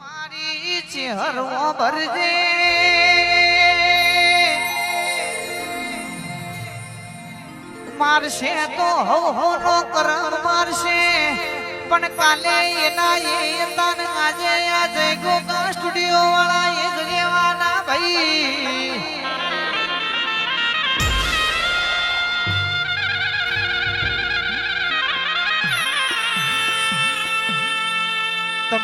મારી ચેહરો ભરજે મારશે તો હવ હવ નો કર મારશે. પણ કાલે એના એ તાન આજે આજે ગોગા સ્ટુડિયો વાળા એ જ લેવાના ભાઈ.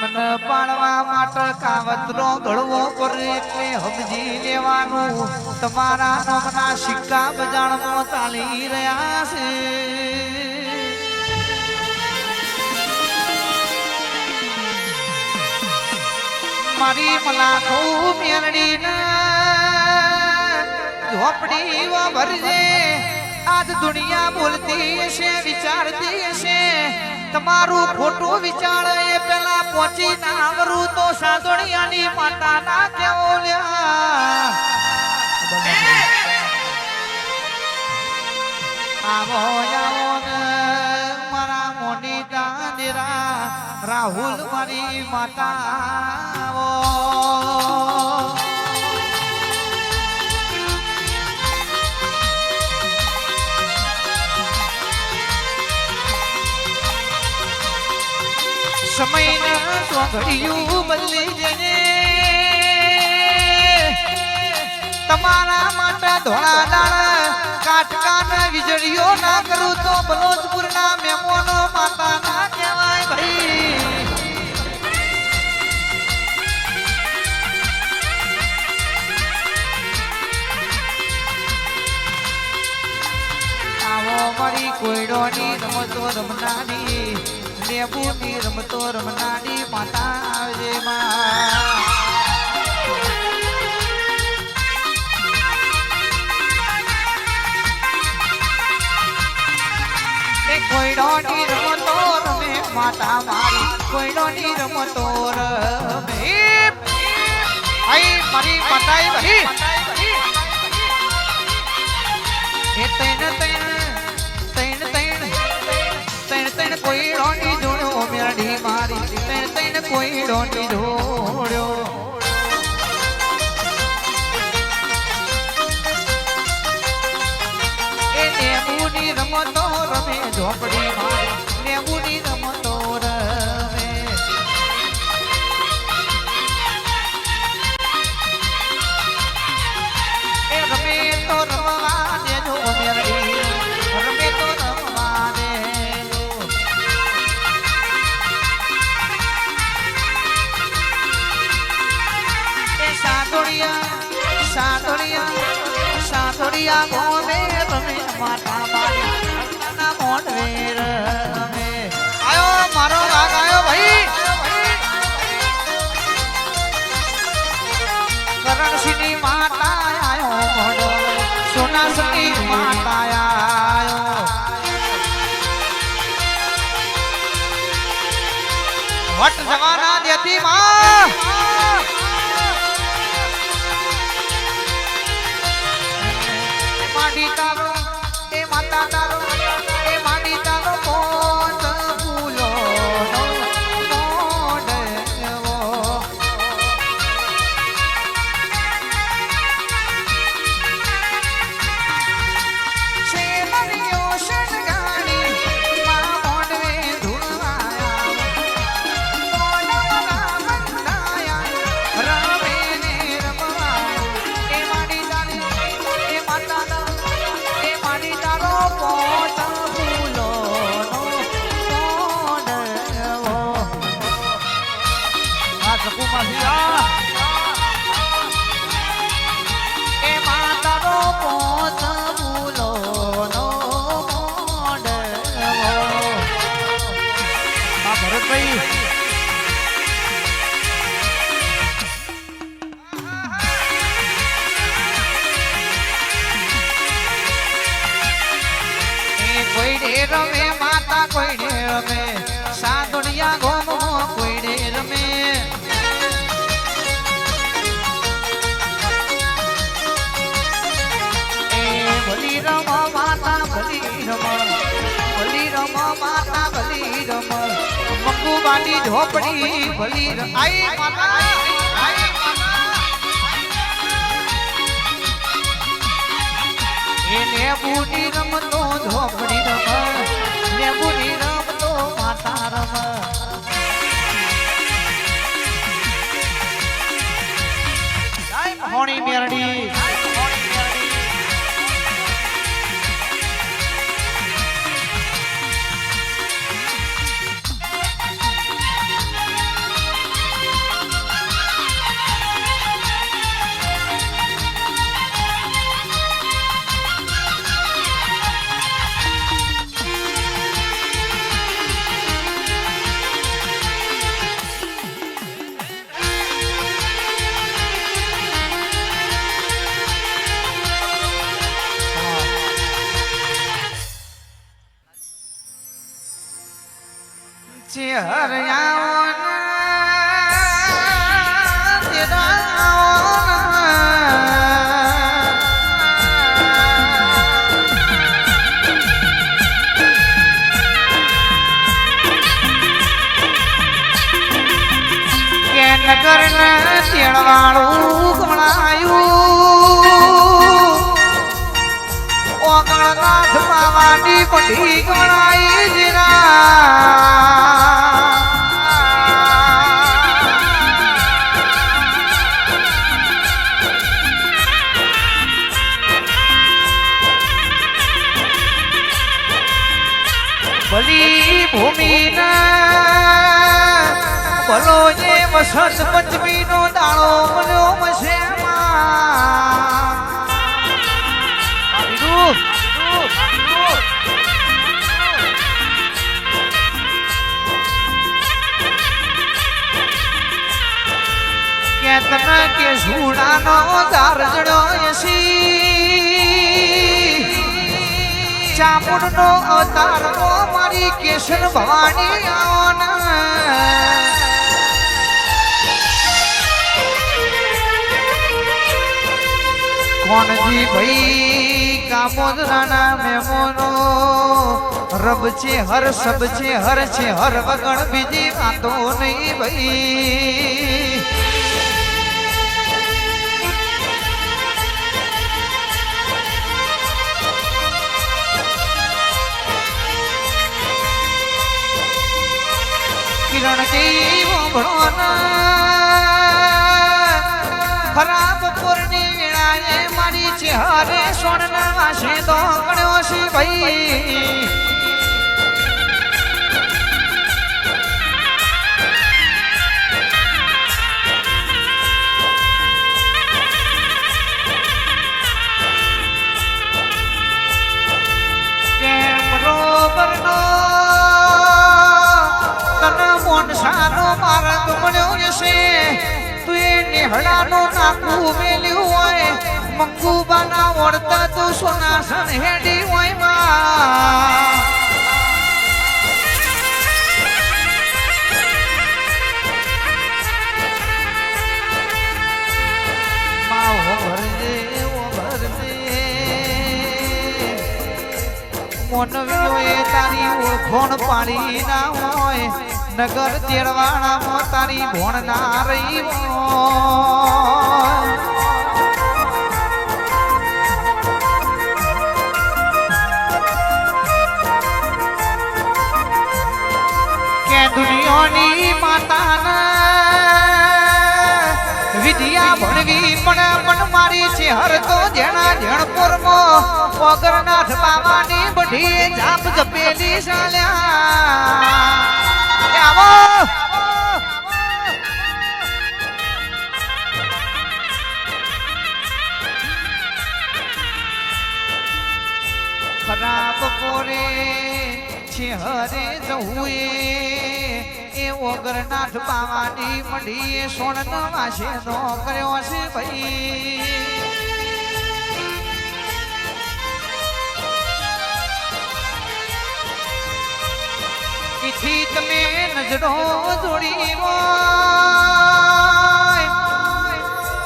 તમને પાડવા માટે કાવતરો ઘડવો પડે એટલે સમજી લેવાનું. તમારા નામના સિક્કા બજારમાં ચાલી રહ્યા છે. મારી મલાખો મેરડી ઝોપડી ભરજે. આજ દુનિયા બોલતી હશે, વિચારતી હશે. તમારું ખોટું વિચાર એ પેલા પહોંચી ના આવરું તો સાદોડિયાની માતા ના કેવો લ્યા? આવો આવો ને મારા મોનિકા નિરા રાહુલ મારી માતા. કાટકાના વીજળીઓ ના કરું તો બલોચપુરના મેમોનો માતા ના કહેવાય ભાઈ. આવો મારી કોયડોની રમતો રમનારી. લેબુની રમતો રમનારી માતા આવજે માં. એ રમતો રમે માતા મારી તૈણ કોયડોની જોડ્યો એ નેબુની રમતો રમે ઝોપડી મારી નેબુની રમતો સાતોડિયા ગોમે રમે માતા મારી ના મોઢવે રમે. આયો, મારો રાગ આયો ભાઈ. કરણસિંહની માતા આયો મોઢો માતા આયો. વટ જવાના દેતી માં માડી તારો એ માતા તારો માતા કોઈડે રમે. સાદુડિયા ગોમો કોઈડે રમે. એ ભલી રમ માતા, ભલી રમ ઝોપડી રમતો, ઝોપડી રમ લેબુની રમતો માતા નગર તેડવાળું ગણાયું ઓગણનાથ માવાની પઢી ગણાય જીરા ભલો જે વસંત પંચમીનો દાણો મળ્યો મશે કેતન કે ઝૂડાનો દાર જડ્યો એસી? ચામુંડનો અવતાર મારી કેશન ભવાની આવન. કોણજી ભાઈ કામોદરાના મેમોનો રબ છે, હર સબ છે, હર છે, હર વગણ, બીજી વાતો નહીં ભાઈ. કિરણ કેવો ભણોના મારી સોનના વાસે તો કણ્યો છે ભાઈ. સારો માર્ગ મળ્યો છે. તું એ નિહળાનો નાખું મેલ્યું હોય મંગુબાના વળતા તું સોનાસન હેડી હોયમાં. માં હો ભરજે ઓ ભરજે મોનવીઓ એ તારી ઓળખોણ પાડી ના હોય. નગર તેડવાણામાં તારી ભોણ ના રહી મારી છે હર તો જેણા જણપુરમાં પગરનાથ બાવાની બઢી જાપ જપેલી ચાલ્યા એ આવો! ખરાબ કોરે છે હરે જવું એ ઓગરનાથ બાવાની મઢીએ સોણ વાસે નો કર્યો છે ભાઈ. થી તમે નજરો જોડી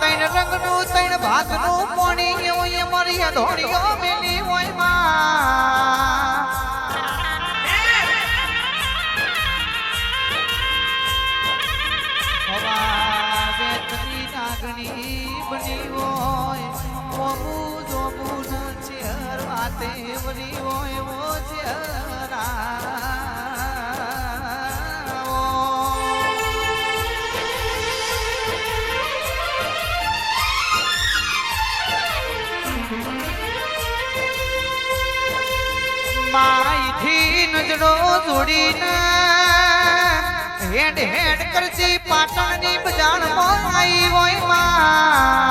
તૈન રંગનું તૈન ભાગનું પોણી, એવું એ મારી ધોળીઓ મેલી હોયમાં. લાગણી બની હોય ઓમું જોમું છે હરવા તે વળી માઈથી નજરો જોડીને હેડ હેડ કરતી પાટણની બજારમાં આવી હોયમાં.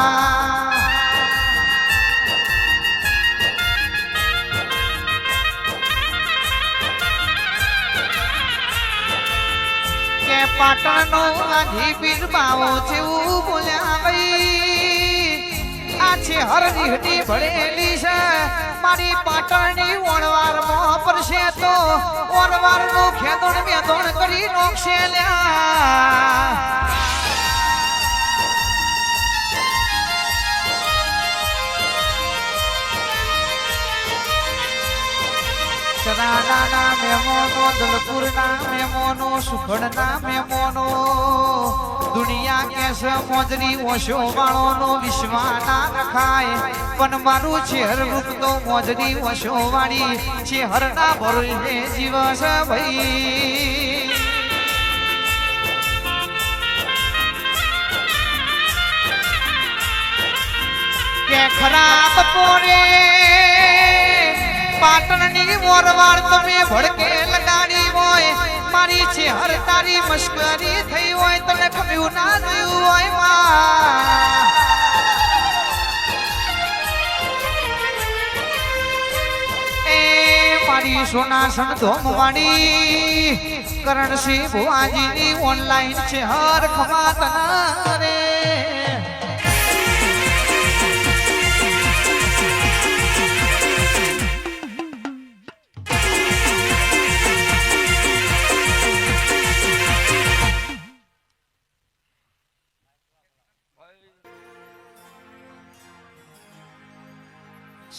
પાટણનો આધી પીર બાવો છે એવું બોલ્યા ભાઈ છે હરની હટી ભળેલી છે. મારી પાટણની ઓણવારમાં પરશે તો ઓણવારનું ખેતણ બેદોણ કરી નોખશે લ્યા. સરાડાના મેમોનો, દલપુરના મેમોનો સુખડના મેમોનો, દુનિયા કેસ મોજરી ઓશો વિશ્વાના રખાય પણ મારું છે હર રૂપ તો મોજરી જીવસ ભાઈ. કે ખરાબ પોરે પાટણની મોરવાડ તમે ભડકે લગાડી હોય. મારી છે હર તારી મશ્કરી થઈ હોય, તને ખબ્યું ના થયું હોયમાં. એ મારી સોનાસણ ધોમવાડી કરણસિંહ ભુવાજીની ઓનલાઈન છે હર ખમા રે.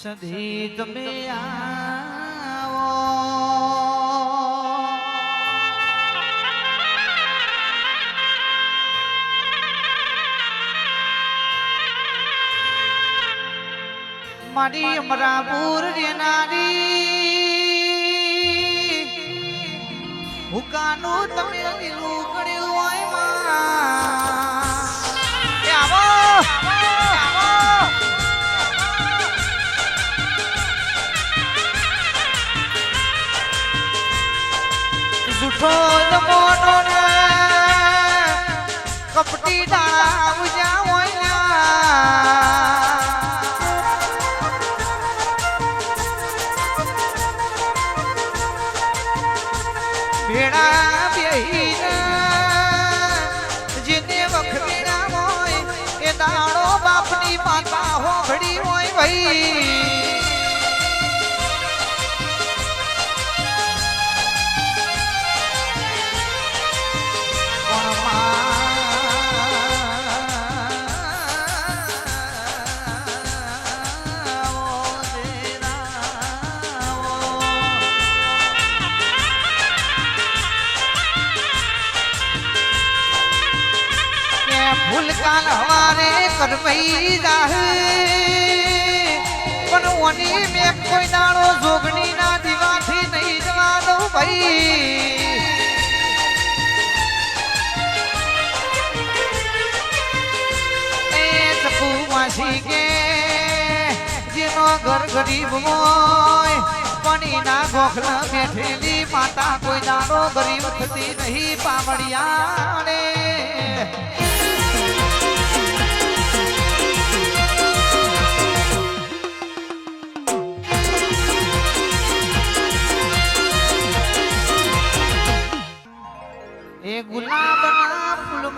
સધી તમે આવો. મારી અમરાપુર રેનારી હુકાનું તમે લીલું કર્યું જૂઠો જમોનો ને. કપટી દાણા ઉજા હોય ભેડા બેહીને, જેને વખતે ના હોય, એ દાડો બાપની માતા હો હોય ભાઈ ભૂલકાન હવારે કરવઈ જાહે. પણ ઓની મે કોઈ દાડો જોગણી ના દીવાથી નહીં જવા દઉં ભાઈ. માસી કે જેનો ઘર ગરીબ હોય, પણ ના ગોખલા બેઠેલી માતા કોઈ દાડો ગરીબ થતી નહીં પામડિયા રે गुलाब ना फुल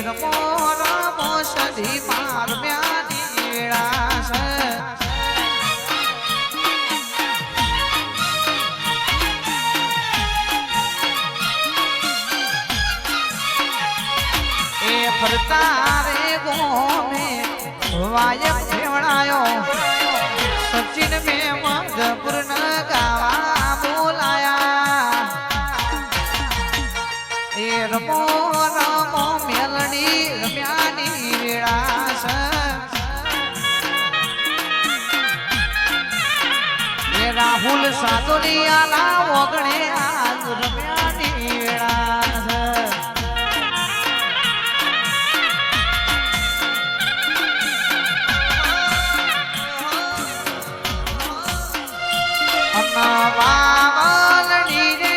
એ રમો બધી માર મ્યાની વેળા છે ફરતા એ રાહુલ સાતોલિયાલા ઓગણે આજ રમ્યાની વેળા છે. વાવલડી રે